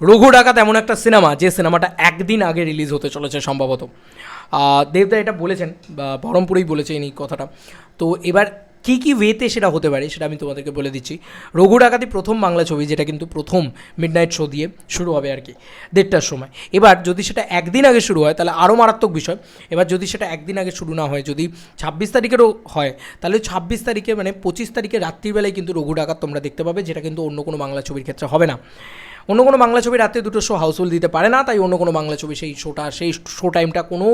রঘু ডাকাত এমন একটা সিনেমা যে সিনেমাটা একদিন আগে রিলিজ হতে চলেছে সম্ভবত। দেবদা এটা বলেছেন, বা বহরমপুরেই বলেছেন এই কথাটা। তো এবার কী কী ওয়েতে সেটা হতে পারে সেটা আমি তোমাদেরকে বলে দিচ্ছি। রঘু ডাকাতি প্রথম বাংলা ছবি, যেটা কিন্তু প্রথম মিডনাইট শো দিয়ে শুরু হবে আর কি, দেড়টার সময়। এবার যদি সেটা একদিন আগে শুরু হয়, তাহলে আরও মারাত্মক বিষয়। এবার যদি সেটা একদিন আগে শুরু না হয়, যদি ছাব্বিশ তারিখেরও হয়, তাহলে ছাব্বিশ তারিখে মানে পঁচিশ তারিখে রাত্রিবেলায় কিন্তু রঘু ডাকাত তোমরা দেখতে পাবে, যেটা কিন্তু অন্য কোনো বাংলা ছবির ক্ষেত্রে হবে না। অন্য কোনো বাংলা ছবি রাত্রে দুটো শো হাউসফুল দিতে পারে না, তাই অন্য কোনো বাংলা ছবি সেই শোটা সেই শো টাইমটা কোনো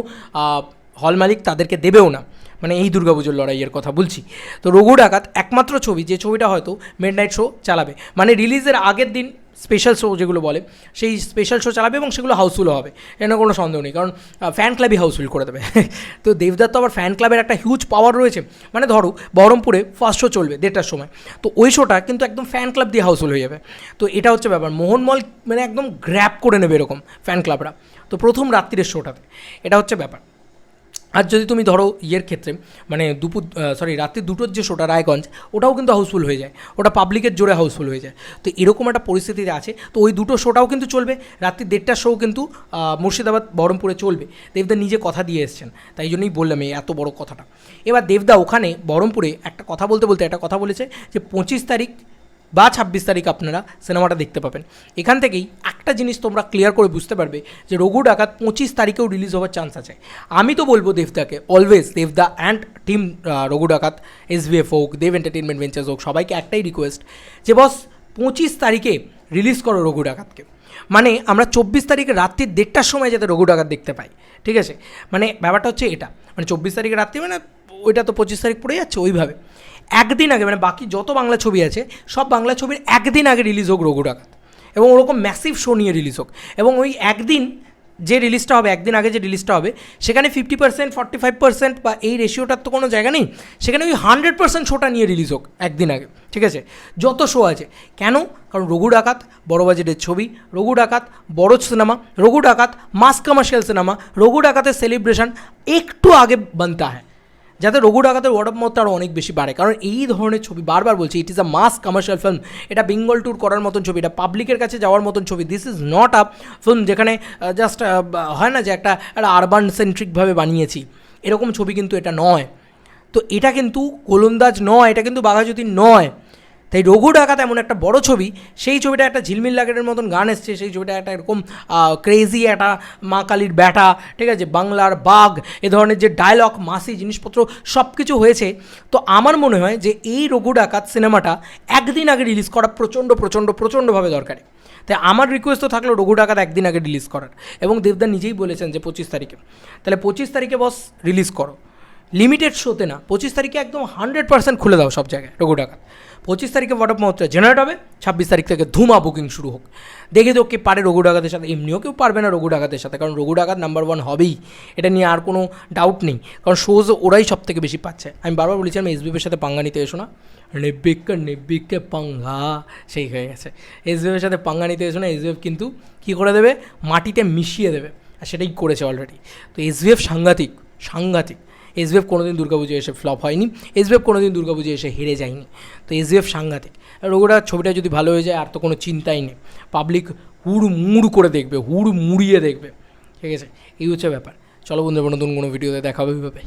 হল মালিক তাদেরকে দেবেও না। মানে এই দুর্গাপুজোর লড়াইয়ের কথা বলছি। তো রঘু ডাকাত একমাত্র ছবি, যে ছবিটা হয়তো মিড নাইট শো চালাবে। মানে রিলিজের আগের দিন স্পেশাল শো যেগুলো বলে, সেই স্পেশাল শো চালাবে এবং সেগুলো হাউসফুলও হবে। এখানে কোনো সন্দেহ নেই, কারণ ফ্যান ক্লাবই হাউসফুল করে দেবে। তো দেবদার তো আবার ফ্যান ক্লাবের একটা হিউজ পাওয়ার রয়েছে। মানে ধরো, বহরমপুরে ফার্স্ট শো চলবে দেড়টার সময়। তো ওই শোটা কিন্তু একদম ফ্যান ক্লাব দিয়ে হাউসফুল হয়ে যাবে। তো এটা হচ্ছে ব্যাপার। মোহনমল মানে একদম গ্র্যাপ করে নেবে এরকম ফ্যান ক্লাবরা তো প্রথম রাত্রির শোটাতে এটা হচ্ছে ব্যাপার। আর যদি তুমি ধরো ইয়ের ক্ষেত্রে মানে দুপুর সরি রাত্রি দুটোর যে শোটা রায়গঞ্জ, ওটাও কিন্তু হাউসফুল হয়ে যায়। ওটা পাবলিকের জোরে হাউসফুল হয়ে যায়। তো এরকম একটা পরিস্থিতিতে আছে। তো ওই দুটো শোটাও কিন্তু চলবে। রাত্রি দেড়টার শো কিন্তু মুর্শিদাবাদ, বহরমপুরে চলবে। দেবদা নিজে কথা দিয়ে এসছেন। তাই জন্যই বললাম এই এত বড় কথাটা। এবার দেবদা ওখানে, বহরমপুরে একটা কথা বলতে বলতে একটা কথা বলেছে যে, পঁচিশ তারিখ বা ছাব্বিশ তারিখ আপনারা সিনেমাটা দেখতে পাবেন। এখান থেকেই একটা জিনিস তোমরা ক্লিয়ার করে বুঝতে পারবে যে রঘু ডাকাত পঁচিশ তারিখেও রিলিজ হওয়ার চান্স আছে। আমি তো বলব দেবদাকে অলওয়েজ দেবদা and team Raghu Dakat S F হোক, দেব এন্টারটেনমেন্ট ভেঞ্চার্স হোক, সবাইকে একটাই রিকোয়েস্ট যে বস পঁচিশ তারিখে রিলিজ করো রঘু ডাকাতকে। মানে আমরা চব্বিশ তারিখে রাত্রির দেড়টার সময় যাতে রঘু ডাকাত দেখতে পাই, ঠিক আছে? মানে ব্যাপারটা হচ্ছে এটা। মানে চব্বিশ তারিখে রাত্রি মানে ওইটা তো পঁচিশ তারিখ পড়ে যাচ্ছে ওইভাবে। একদিন আগে মানে বাকি যত বাংলা ছবি আছে, সব বাংলা ছবির একদিন আগে রিলিজ হোক রঘু ডাকাত। এবং ওরকম ম্যাসিভ শো নিয়ে রিলিজ হোক। এবং ওই একদিন যে রিলিজটা হবে, একদিন আগে যে রিলিজটা হবে, সেখানে fifty percent forty five percent বা এই রেশিওটার তো কোনো জায়গা নেই, সেখানে ওই হান্ড্রেড পার্সেন্ট শোটা নিয়ে রিলিজ হোক একদিন আগে, ঠিক আছে? যত শো আছে। কেন? কারণ রঘু ডাকাত, বড় বাজেটের ছবি, রঘু ডাকাত, বড় সিনেমা রঘু ডাকাত মাস কমার্শিয়াল সিনেমা রঘু ডাকাতের সেলিব্রেশন একটু আগে বানতা হয় যাতে রঘু ডাকাতের ওয়ার্ড অফ আরও অনেক বেশি বাড়ে। কারণ এই ধরনের ছবি বারবার বলছি it is a mass commercial film এটা বেঙ্গল ট্যুর করার মতন ছবি, এটা পাবলিকের কাছে যাওয়ার মতন ছবি this is not a film যেখানে জাস্ট হয় না যে একটা একটা আরবান সেন্ট্রিকভাবে বানিয়েছি। এরকম ছবি কিন্তু এটা নয়। তো এটা কিন্তু গোলন্দাজ নয়, এটা কিন্তু বাঘাযতীন নয়। তাই রঘু ডাকাত এমন একটা বড় ছবি, সেই ছবিটা একটা ঝিলমিল লাগের মতন গান এসছে, সেই ছবিটা একটা এরকম ক্রেজি একটা মা কালীর ব্যাটা, ঠিক আছে, বাংলার বাঘ, এ ধরনের যে ডায়লগ মাসি, জিনিসপত্র সব কিছু হয়েছে। তো আমার মনে হয় যে এই রঘু ডাকাত সিনেমাটা একদিন আগে রিলিজ করা প্রচণ্ড প্রচণ্ড, প্রচণ্ডভাবে দরকারি। তাই আমার রিকোয়েস্ট তো থাকল রঘু ডাকাত একদিন আগে রিলিজ করার। এবং দেবদা নিজেই বলেছেন যে পঁচিশ তারিখে। তাহলে পঁচিশ তারিখে বস রিলিজ করো। লিমিটেড শোতে না। পঁচিশ তারিখে একদম হান্ড্রেড পার্সেন্ট খুলে দাও সব জায়গায়, রঘু ডাকাত। পঁচিশ তারিখে ওয়ার্ড অফ মাউথটা জেনারেট হবে, ছাব্বিশ তারিখ থেকে ধুমা বুকিং শুরু হোক। দেখে তো কে পারে রঘু ডাকাতের সাথে, এমনিও কেউ পারবে না রঘু ডাকাতের সাথে, কারণ রঘু ডাকাত নাম্বার ওয়ান হবেই। এটা নিয়ে আর কোনো ডাউট নেই, কারণ শোজ ওরাই সব থেকে বেশি পাচ্ছে। আমি বারবার বলেছিলাম এসবিএফের সাথে পাঙ্গা নিতে এসো না। নেব্বিককে নেব্বিককে পাঙ্গা, সেই হয়ে গেছে। এসবিএফের সাথে পাঙ্গা নিতে এসো না এসবিএফ কিন্তু কী করে দেবে? মাটিতে মিশিয়ে দেবে। আর সেটাই করেছে অলরেডি তো এসবিএফ সাংঘাতিক সাংঘাতিক। এসবিএফ কোনোদিন দুর্গাপুজো এসে ফ্লপ হয়নি এসবিএফ কোনোদিন দুর্গাপুজো এসে হেরে যায়নি। তো এসবিএফ সাংঘাতিক। আর রঘুটা ছবিটা যদি ভালো হয়ে যায়, আর তো কোনো চিন্তাই নেই। পাবলিক হুড় মুড় করে দেখবে হুড় মুড়িয়ে দেখবে। ঠিক আছে? এই হচ্ছে ব্যাপার। চলো বন্ধুরা, নতুন কোনো ভিডিওতে দেখা হবে ভাই